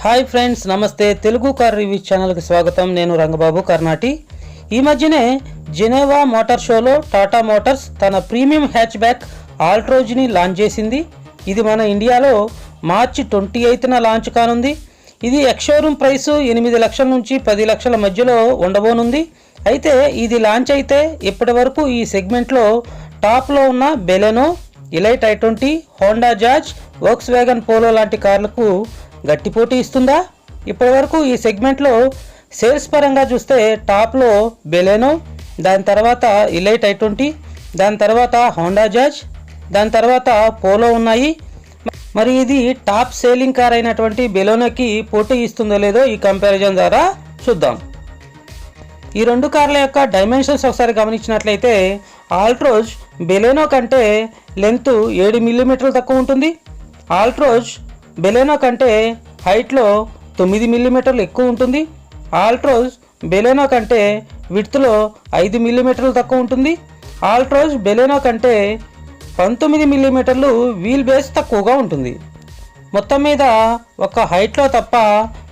Hi friends నమస్తే. Telugu car review ఛానల్కి స్వాగతం. నేను రంగబాబు కర్ణాటి. ఈ మధ్యనే జెనేవా మోటార్ షోలో టాటా మోటార్స్ తన ప్రీమియం హ్యాచ్ బ్యాక్ ఆల్ట్రోజ్ని లాంచ్ చేసింది. ఇది మన ఇండియాలో మార్చి ట్వంటీ ఎయిత్న లాంచ్ కానుంది. ఇది ఎక్స్షోరూమ్ ప్రైస్ ఎనిమిది లక్షల నుంచి పది లక్షల మధ్యలో ఉండబోనుంది. అయితే ఇది లాంచ్ అయితే ఇప్పటి వరకు ఈ సెగ్మెంట్లో టాప్లో ఉన్న Baleno elite i twenty Honda Jazz Volkswagen Polo లాంటి కార్లకు గట్టి పోటీ ఇస్తుందా? ఇప్పటివరకు ఈ సెగ్మెంట్లో సేల్స్ పరంగా చూస్తే టాప్లో బెలెనో దాని తర్వాత ఇలైట్ ఐ ట్వంటీ దాని తర్వాత హోండా జాజ్ దాని తర్వాత పోలో ఉన్నాయి. మరి ఇది టాప్ సేలింగ్ కార్ అయినటువంటి బెలోనోకి పోటీ ఇస్తుందో లేదో ఈ కంపారిజన్ ద్వారా చూద్దాం. ఈ రెండు కార్ల యొక్క డైమెన్షన్స్ ఒకసారి గమనించినట్లయితే ఆల్ట్రోజ్ బెలెనో కంటే లెంత్ ఏడు మిల్లీమీటర్లు తక్కువ ఉంటుంది. ఆల్ట్రోజ్ బెలెనో కంటే హైట్లో తొమ్మిది మిల్లీమీటర్లు ఎక్కువ ఉంటుంది. ఆల్ట్రోజ్ బెలెనో కంటే విడ్త్లో ఐదు మిల్లీమీటర్లు తక్కువ ఉంటుంది. ఆల్ట్రోజ్ బెలెనో కంటే పంతొమ్మిది మిల్లీమీటర్లు వీల్ బేస్ తక్కువగా ఉంటుంది. మొత్తం మీద ఒక హైట్లో తప్ప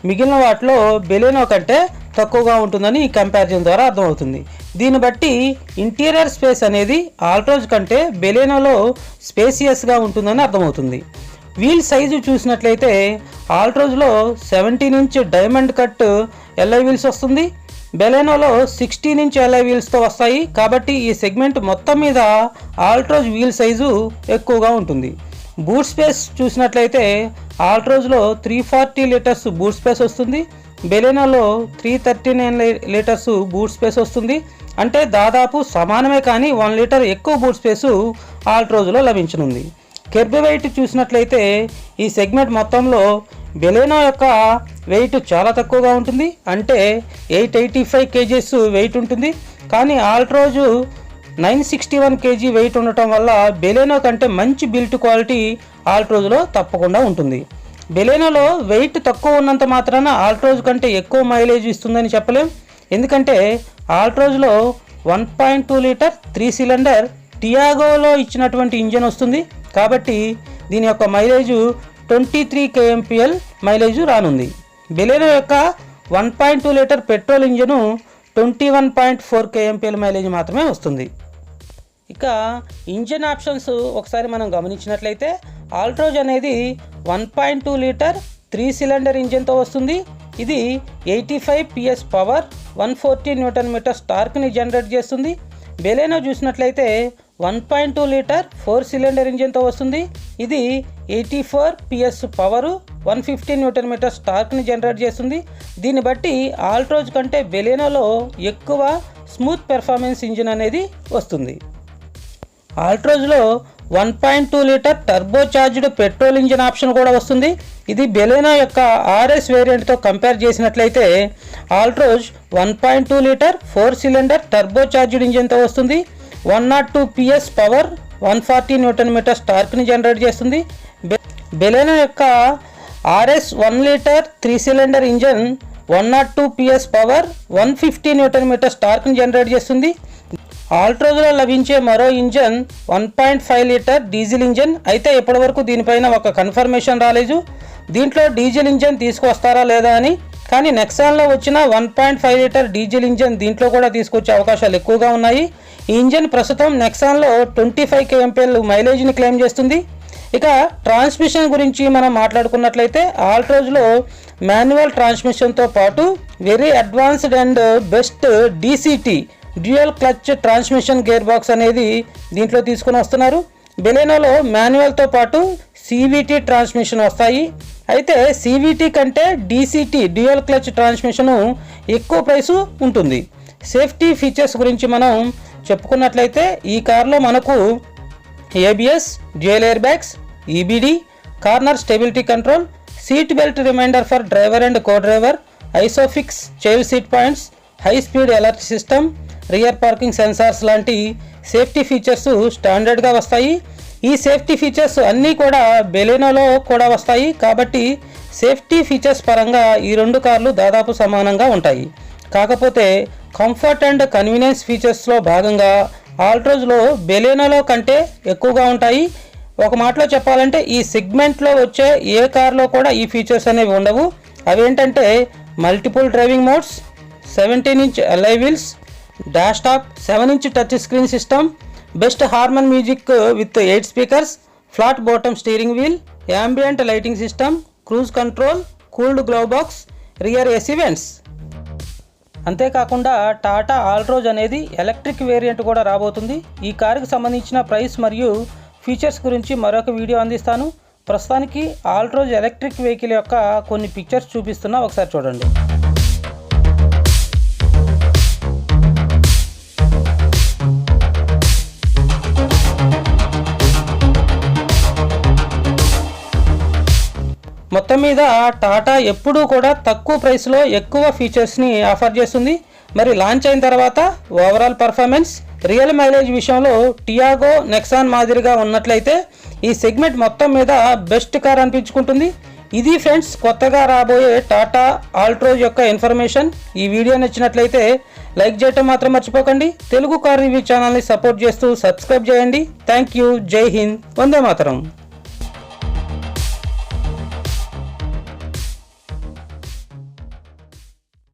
మిగిలిన వాటిలో బెలెనో కంటే తక్కువగా ఉంటుందని ఈ కంపారిజన్ ద్వారా అర్థమవుతుంది. దీన్ని బట్టి ఇంటీరియర్ స్పేస్ అనేది ఆల్ట్రోజ్ కంటే బెలెనోలో స్పేసియస్గా ఉంటుందని అర్థమవుతుంది. వీల్ సైజు చూసినట్లయితే ఆల్ట్రోజ్లో seventeen inch diamond cut alloy wheels వస్తుంది. బెలెనోలో సిక్స్టీన్ ఇంచ్ ఎల్ఐ వీల్స్తో వస్తాయి. కాబట్టి ఈ సెగ్మెంట్ మొత్తం మీద ఆల్ట్రోజ్ వీల్ సైజు ఎక్కువగా ఉంటుంది. బూట్ స్పేస్ చూసినట్లయితే ఆల్ట్రోజ్లో three forty litres boot space వస్తుంది. బెలెనోలో three thirty nine litres boot space వస్తుంది. అంటే దాదాపు సమానమే కానీ వన్ లీటర్ ఎక్కువ బూట్ స్పేసు ఆల్ట్రోజ్లో లభించనుంది. కెర్బ్ వెయిట్ చూసినట్లయితే ఈ సెగ్మెంట్ మొత్తంలో బెలెనో యొక్క వెయిట్ చాలా తక్కువగా ఉంటుంది. అంటే eight eighty five kgs weight ఉంటుంది. కానీ Altroz nine sixty one kg weight ఉండటం వల్ల బెలెనో కంటే మంచి బిల్ట్ క్వాలిటీ ఆల్ట్రోజులో తప్పకుండా ఉంటుంది. బెలెనోలో వెయిట్ తక్కువ ఉన్నంత మాత్రాన ఆల్ట్రోజ్ కంటే ఎక్కువ మైలేజ్ ఇస్తుందని చెప్పలేం. ఎందుకంటే ఆల్ట్రోజ్లో one point two litre three cylinder టియాగోలో ఇచ్చినటువంటి ఇంజన్ వస్తుంది. కాబట్టి దీని యొక్క mileage twenty three KMPL mileage రానుంది. బెలెనో యొక్క one point two litre petrol engine twenty one point four KMPL mileage మాత్రమే వస్తుంది. ఇక ఇంజన్ ఆప్షన్స్ ఒకసారి మనం గమనించినట్లయితే ఆల్ట్రోజ్ అనేది one point two litre three cylinder ఇంజన్తో వస్తుంది. ఇది eighty five PS power one forty newton metre టార్క్ని generate చేస్తుంది. బెలెనో చూసినట్లయితే one point two litre four cylinder ఇంజిన్తో వస్తుంది. ఇది eighty four PS power one fifty newton metre టార్క్ని generate చేస్తుంది. దీన్ని బట్టి ఆల్ట్రోజ్ కంటే బెలెనోలో ఎక్కువ స్మూత్ పెర్ఫార్మెన్స్ ఇంజిన్ అనేది వస్తుంది. ఆల్ట్రోజ్లో one point two litre turbocharged petrol engine option కూడా వస్తుంది. ఇది బెలెనో యొక్క ఆర్ఎస్ వేరియంట్తో కంపేర్ చేసినట్లయితే Altroz one point two litre four cylinder turbocharged ఇంజిన్తో వస్తుంది. One nought two PS power one forty newton metre టార్క్ని generate చేస్తుంది. బె- బెలెనో యొక్క RS one litre three cylinder engine one nought two PS power one fifty newton metre టార్క్ని generate చేస్తుంది. ఆల్ట్రోజ్లో లభించే మరో engine one point five litre diesel engine. అయితే ఇప్పటివరకు దీనిపైన ఒక కన్ఫర్మేషన్ రాలేదు. దీంట్లో డీజిల్ ఇంజన్ తీసుకొస్తారా లేదా అని. కానీ నెక్సాన్లో వచ్చిన one point five litre diesel engine దీంట్లో కూడా తీసుకొచ్చే అవకాశాలు ఎక్కువగా ఉన్నాయి. ఈ ఇంజన్ ప్రస్తుతం నెక్సాన్లో ట్వంటీ ఫైవ్ కేఎంపీఎల్ మైలేజ్ని క్లెయిమ్ చేస్తుంది. ఇక ట్రాన్స్మిషన్ గురించి మనం మాట్లాడుకున్నట్లయితే ఆల్ట్రోజ్లో మాన్యువల్ ట్రాన్స్మిషన్తో పాటు very advanced and best DCT dual clutch transmission gearbox అనేది దీంట్లో తీసుకుని వస్తున్నారు. బెలెనోలో మాన్యువల్తో పాటు సీవీటీ ట్రాన్స్మిషన్ వస్తాయి. అయితే సీవీటీ కంటే డీసీటీ డ్యూయల్ క్లచ్ ట్రాన్స్మిషను ఎక్కువ ప్రైసు ఉంటుంది. సేఫ్టీ ఫీచర్స్ గురించి మనం చెప్పుకున్నట్లయితే ఈ కార్లో మనకు ABS dual airbags EBD corner stability control seat belt reminder for driver and co driver ISOFIX child seat points high speed alert system rear parking sensors లాంటి safety features స్టాండర్డ్గా వస్తాయి. ఈ సేఫ్టీ ఫీచర్స్ అన్నీ కూడా బెలెనోలో కూడా వస్తాయి. కాబట్టి సేఫ్టీ ఫీచర్స్ పరంగా ఈ రెండు కార్లు దాదాపు సమానంగా ఉంటాయి. కాకపోతే కంఫర్ట్ అండ్ కన్వీనియన్స్ ఫీచర్స్లో భాగంగా ఆల్ట్రోజ్లో బెలేనాలో కంటే ఎక్కువగా ఉంటాయి. ఒక మాటలో చెప్పాలంటే ఈ సెగ్మెంట్లో వచ్చే ఏ కార్లో కూడా ఈ ఫీచర్స్ అనేవి ఉండవు. అవేంటంటే multiple driving modes seventeen inch alloy wheels dash top seven inch touchscreen system best Harman music with eight speakers flat bottom steering wheel ambient lighting system cruise control cooled glove box rear AC vents అంతేకాకుండా టాటా ఆల్రోజ్ అనేది electric variant కూడా రాబోతుంది. ఈ కారుకు సంబంధించిన price మరియు features గురించి మరొక వీడియో అందిస్తాను. ప్రస్తుతానికి ఆల్రోజ్ ఎలక్ట్రిక్ వెహికల్ యొక్క కొన్ని పిక్చర్స్ చూపిస్తున్నా ఒకసారి చూడండి. మొత్తం మీద టాటా ఎప్పుడూ కూడా తక్కువ ప్రైస్లో ఎక్కువ ఫీచర్స్ని ఆఫర్ చేస్తుంది. మరి లాంచ్ అయిన తర్వాత ఓవరాల్ పర్ఫార్మెన్స్ రియల్ మైలేజ్ విషయంలో టియాగో నెక్సాన్ మాదిరిగా ఉన్నట్లయితే ఈ సెగ్మెంట్ మొత్తం మీద బెస్ట్ కార్ అనిపించుకుంటుంది. ఇది ఫ్రెండ్స్ కొత్తగా రాబోయే టాటా ఆల్ట్రోజ్ యొక్క ఇన్ఫర్మేషన్ ఈ వీడియో నచ్చినట్లయితే లైక్ చేయటం మాత్రం మర్చిపోకండి. తెలుగు కార్ రివ్యూ ఛానల్ని సపోర్ట్ చేస్తూ సబ్స్క్రైబ్ చేయండి. థ్యాంక్ యూ జై హింద్. వందే మాతరం.